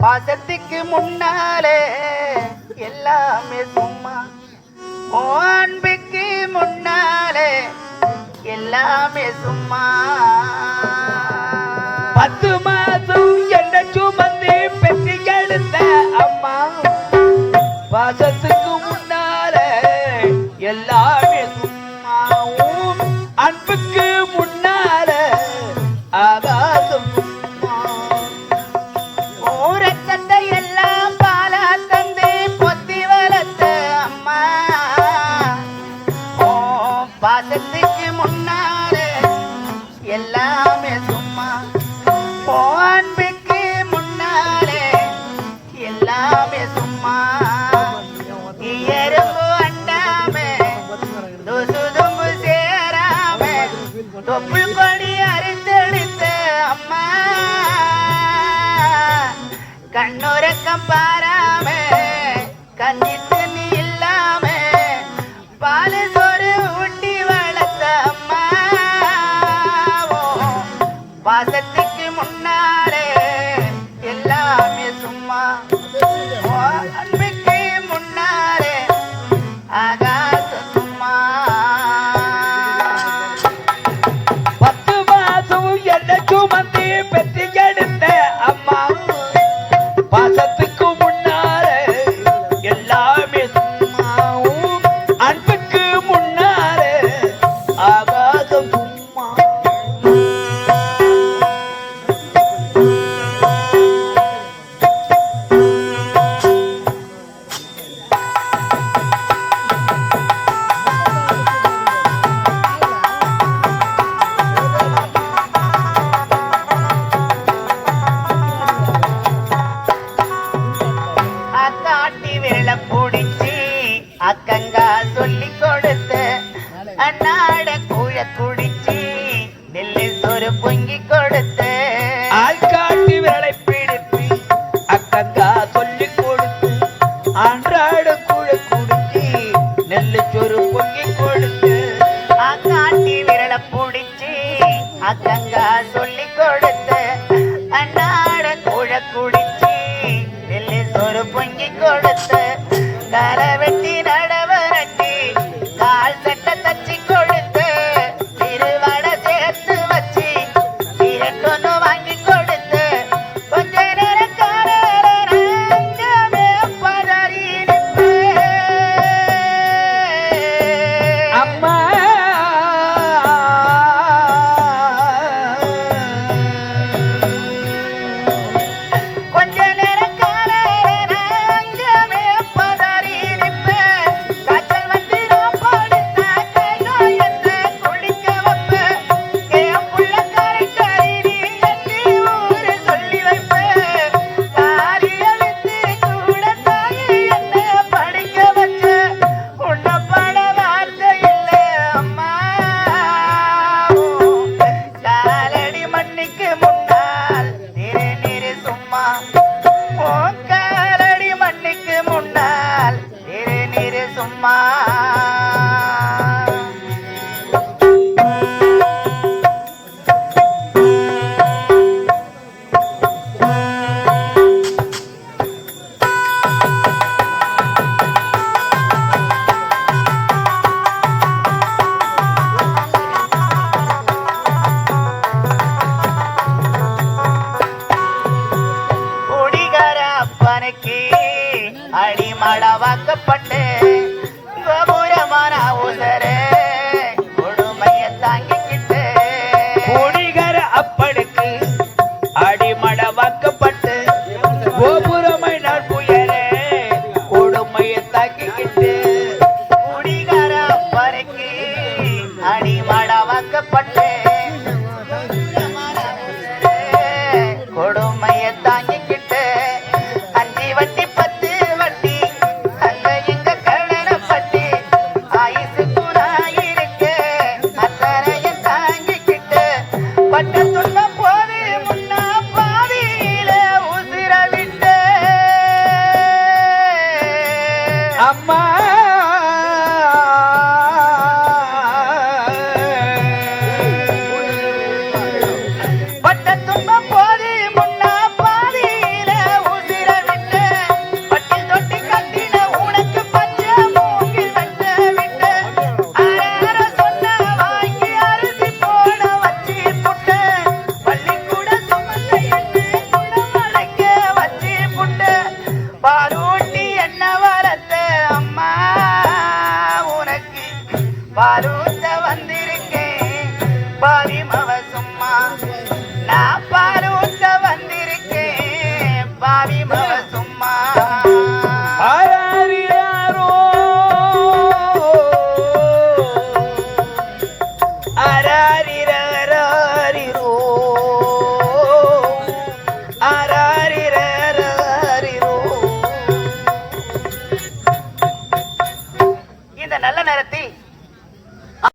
பாசத்துக்கு முன்னாலே எல்லாமே சும்மா. அன்புக்கு முன்னாலே எல்லாமே சும்மா. பத்து மாதம் என்ன சுமந்து பெற்று எழுந்த அம்மா. பாசத்துக்கு முன்னாலே எல்லாமே சும்மா அன்புக்கு முன் அருள்படி அறிந்தளித்த அம்மா. கண்ணுறக்கம் பாராம கஞ்சி காட்டி விரல பிடிச்சி அக்கங்கா சொல்லி கொடுத்த அண்ணாட கூழ குடிச்சி நெல்லு சொரு பொங்கி கொடுத்த. ஆள் காட்டி விரலை பிடித்து அக்கங்கா சொல்லி கொடுத்து அன்றாட கூழ குடிச்சி நெல்லு சொரு பொங்கி கொடுத்து. அக்காட்டி விரல பிடிச்சி அக்கங்கா போக்கரடி மண்ணுக்கு முன்னால் இரு நிறு சும்மா மணி மடவாக்கப்பட்டு. கோபுரமான உசரே பாலூத்த வந்திருக்கேன். பாரி